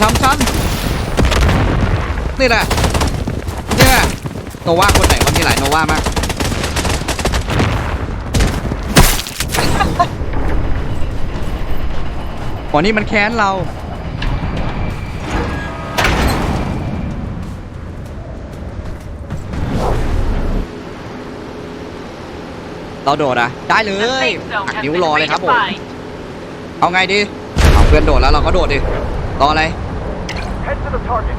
ทำฉันนี่แหละนี่แหละโนวาคนไหนมันมีหลายโนวามากอ๋อนี่มันแค้นเราเราโดดอะได้เลยหักนิ้วรอเลยครับผม เอาไงดี เอาเพื่อนโดดแล้วเราก็โดดดิ รออะไร Head to the target.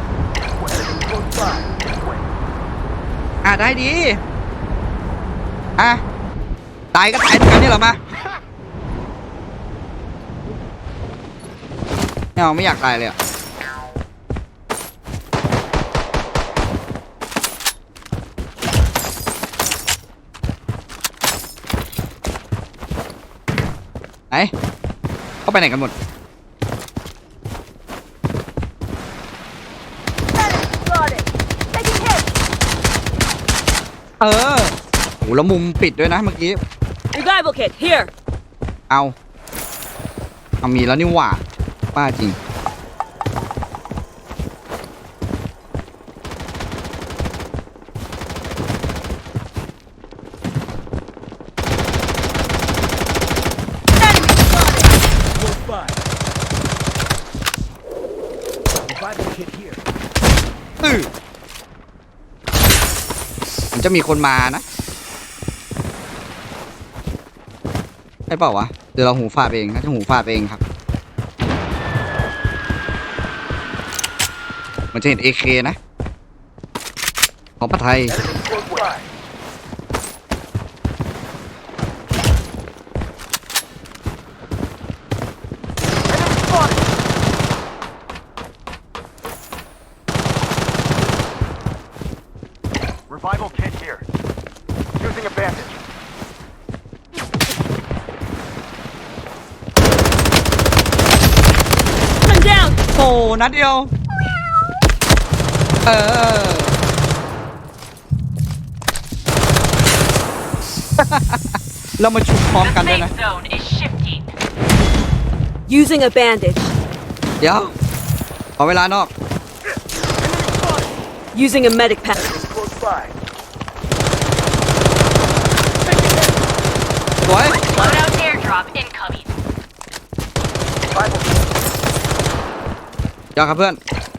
Enemy close by. This way. อะได้ดี อะ ตายก็ตายเหมือนกันนี่เหรอมาไม่เอาไม่อยากตายเลยอะ ไหนเข้าไปไหนกันหมด Spotted. Taking hit. เออโหแล้วมุมปิดด้วยนะเมื่อกี้ Revival kit here. เอา เอามีแล้วนี่หว่าป้าจริง Enemy spotted. Close by. Revival kit here. อื้อมัน จะมีคนมานะใช่เปล่าวะเดี๋ยวเราหูฝาดเองนะจะหูฝาดเองครับ มันจะเห็น AK นะ ของปะไทย Revival kit here. Using a bandage. 1 down. โอ้นัดเดียว เออ เรามาชุบพร้อม The กันด้วย safe นะ zone is shifting. Using a bandage. เดี๋ยว ขอเวลานอก Using a medic pack. Close by. สวย Loadout airdrop incoming. Revival, เดี๋ยวครับเพื่อน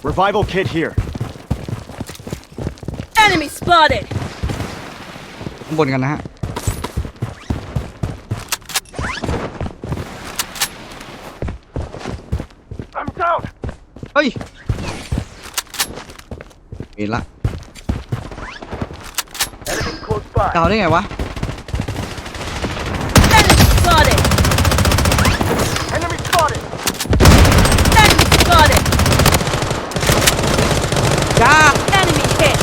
revival kit here. Enemy spotted. ข้างบนกันนะฮะ I'm down. เฮ้ยเห็นละ เก่าได้ไงวะ Enemy spotted. Enemy spotted. Enemy spotted. จ้า Enemy hit.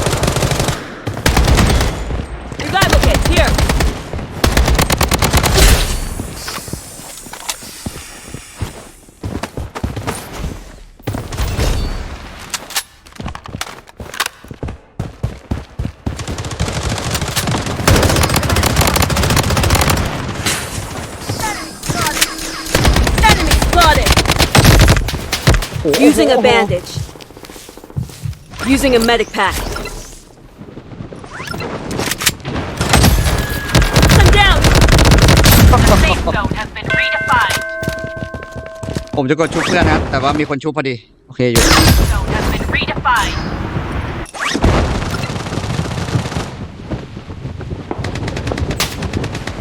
Revival kit here. 'Enemy spotted. โอ้โห Using a bandage. Using a medic pack. I'm down. The safe zone has been redefined. ผมจะกดชุบเพื่อนนะแต่ว่ามีคนชุบพอดี โอเคอยู่ Zone has been redefined.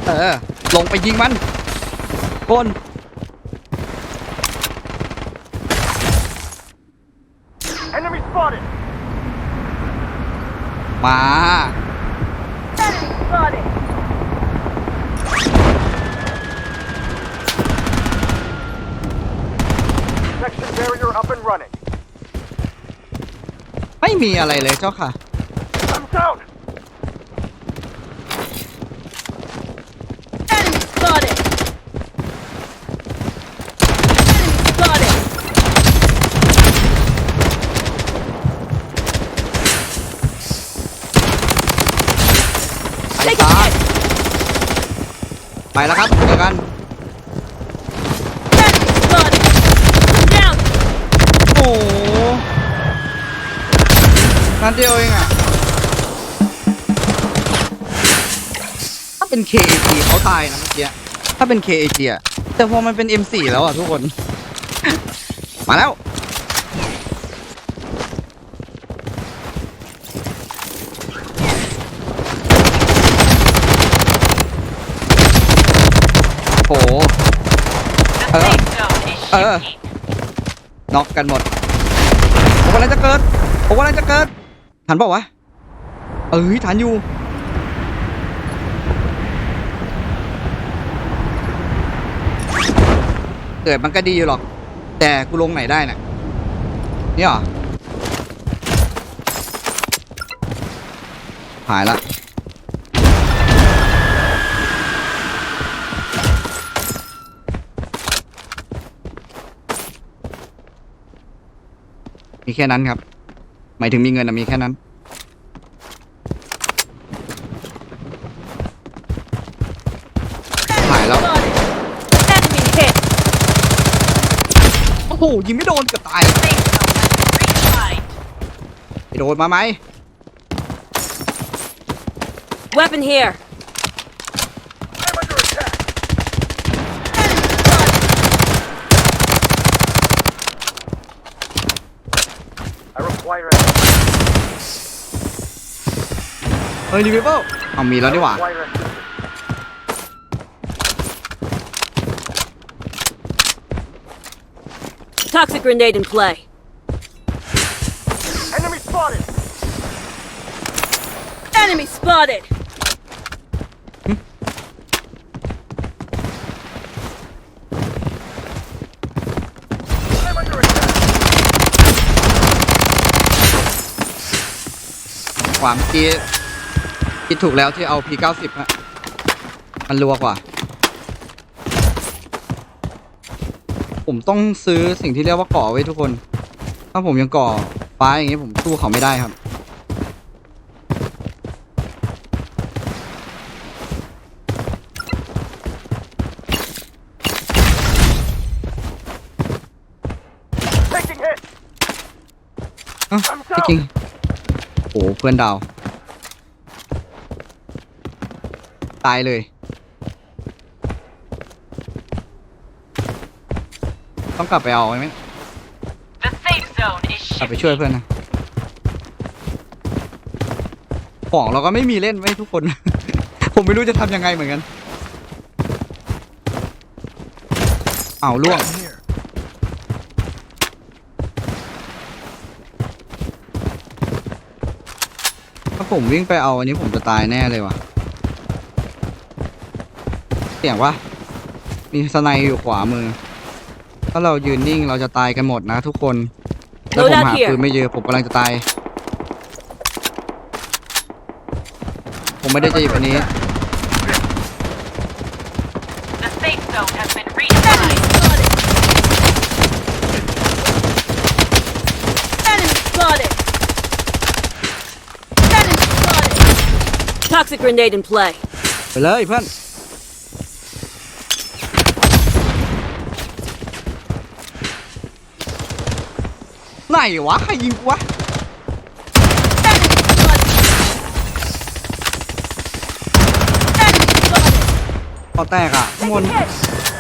เออ ลงไปยิงมันคน Enemy spotted. มา Enemy spotted. Section barrier up and running. ไม่มีอะไรเลยเจ้าค่ะ ไปแล้วครับเจอกันโอ้โหนั่นเดียวเองอะ ถ้าเป็น KAG เขาตายนะเมื่อกี้ ถ้าเป็น KAG อะ แต่พอมันเป็น M4 แล้วอะทุกคน มาแล้ว zone is uh. shifting. น็อกกันหมดผมกำลังจะเกิดผมกำลังจะเกิดทันเปล่าวะเอ้ยทันอยู่เกิดมันก็ดีอยู่หรอก แต่กูลงไหนได้น่ะนี่เหรอหายละ มีแค่นั้นครับ หมายถึงมีเงินนะมีแค่นั้น หายแล้ว Enemy hit. โอ้โหยิงไม่โดนเกับตาย Safe zone has been redefined. ไปโดนมาไหม Weapon here. I require เฮ้ยรีเวเบิลเอามีแล้วนี่หว่า require assistance. Toxic grenade in play. Enemy spotted. Enemy spotted. ขวางกี้คิดถูกแล้วที่เอา P90 ฮะมันรัวกว่า ผมต้องซื้อสิ่งที่เรียกว่าก่อไว้ทุกคน ถ้าผมยังก่อฟ้าอย่างนี้ผมสู้เขาไม่ได้ครับ Taking hit. เอ้ เพื่อนดาว ตายเลย ต้องกลับไปเอาไหมกลับไปช่วยเพื่อนนะ ของเราก็ไม่มีเล่นไว้ทุกคน ผมไม่รู้จะทำยังไงเหมือนกัน เอาล่วง ถ้าผมวิ่งไปเอาอันนี้ผมจะตายแน่เลยว่ะ เสียงวะมีสไนอยู่ขวามือ ถ้าเรายืนนิ่งเราจะตายกันหมดนะทุกคนแล้วผม Load out หา here ปืนไม่เจอผมกำลังจะตาย ผมไม่ได้จะหยิบอันนี้ The safe zone has been redefined. Enemy spotted. Enemy spotted. Toxic grenade in play. ไปเลยเพื่อน ไหนวะใครยิงกูวะ Enemy spotted. Enemy spotted. พอแตกอะข้างบน Hit.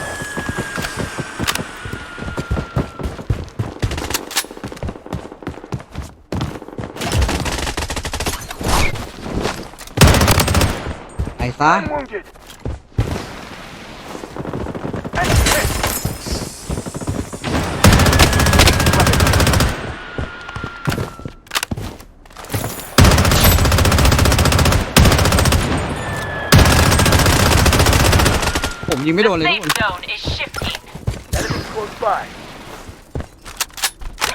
ซะ I'm wounded. Enemy hit. ผมยิงไม่โดน The เลยทุก safe คน zone is shifting. Enemies close by.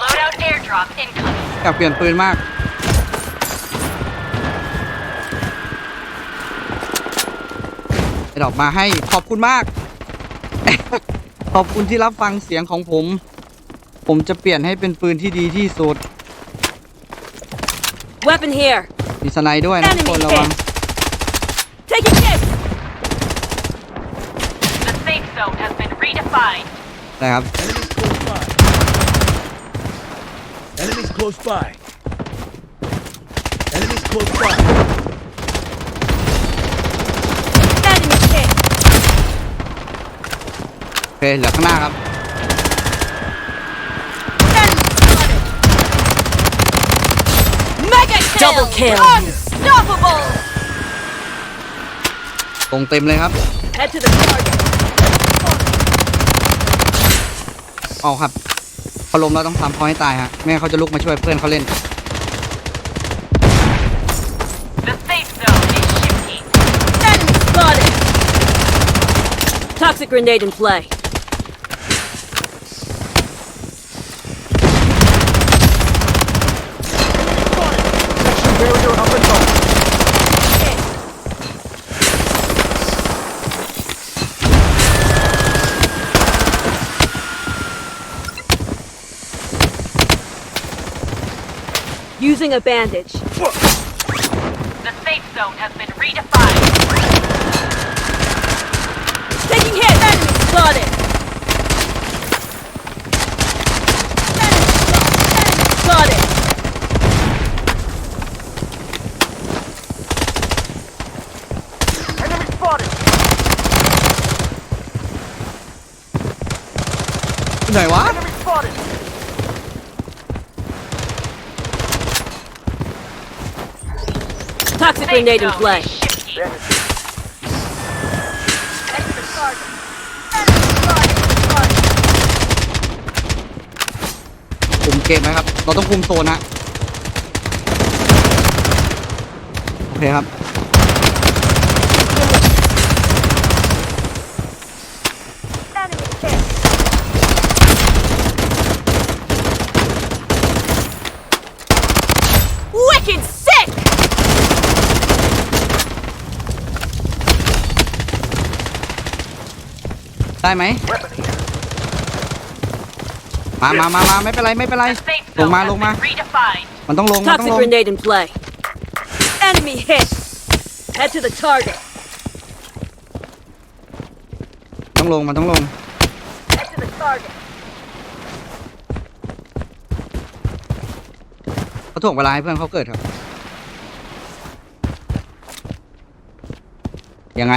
Loadout airdrop incoming. อยากเปลี่ยนปืนมาก ไอ้ดอกมาให้ขอบคุณมาก ขอบคุณที่รับฟังเสียงของผม ผมจะเปลี่ยนให้เป็นปืนที่ดีที่สุด Weapon here. มีสไนด์ด้วยนะทุกคน Enemy ระวัง Taking hit. The safe zone has been redefined. นะครับ Enemies close by. Enemies close by. Enemies close by. เคเหลือข้างหน้าครับ Mega kill! Double kill! Unstoppable! ตรงเต็มเลยครับ Head to the target. เอาครับพอล้มแล้วต้องทำเขาให้ตายฮะไม่งั้นเขาจะลุกมาช่วยเพื่อนเขาเล่น The safe zone is shifting. Enemy spotted! Toxic grenade in play. Using a bandage. The safe zone has been redefined. Taking hit! Enemy spotted! Enemy spotted! Enemy spotted. ไหนวะ Enemy spotted. Toxic grenade in play. คุมเกมนะครับ เราต้องคุมโซนนะ โอเคครับ Enemy hit. Wicked sick! ได้ไหม Weapon here. มามามามาไม่เป็นไรไม่เป็นไร The safe ลง zone มา has ลงมา been redefined. มันต้องลงมันต้อง Toxic ลง grenade in play. Enemy hit! Head to the target. ต้องลงมันต้องลง Head to the target. เขาถ่วงเวลาให้เพื่อนเขาเกิดครับ ยังไง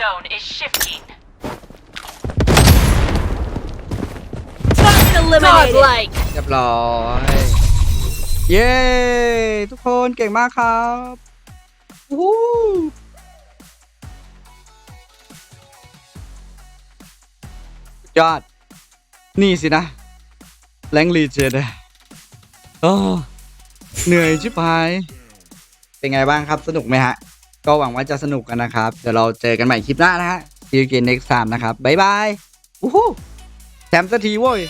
zone is shifting. Target eliminated! Godlike! เรียบร้อย เย้ ทุกคนเก่งมากครับวู้ฮู้สุดยอด นี่สินะแรงลีเจนโอ้เหนื่อยชิบหาย เป็นไงบ้างครับ สนุกไหมฮะ ก็หวังว่าจะสนุกกันนะครับ เดี๋ยวเราเจอกันใหม่คลิปหน้านะฮะ See you again next time นะครับ บ๊ายบายอู้หูแชมสักทีเว้ย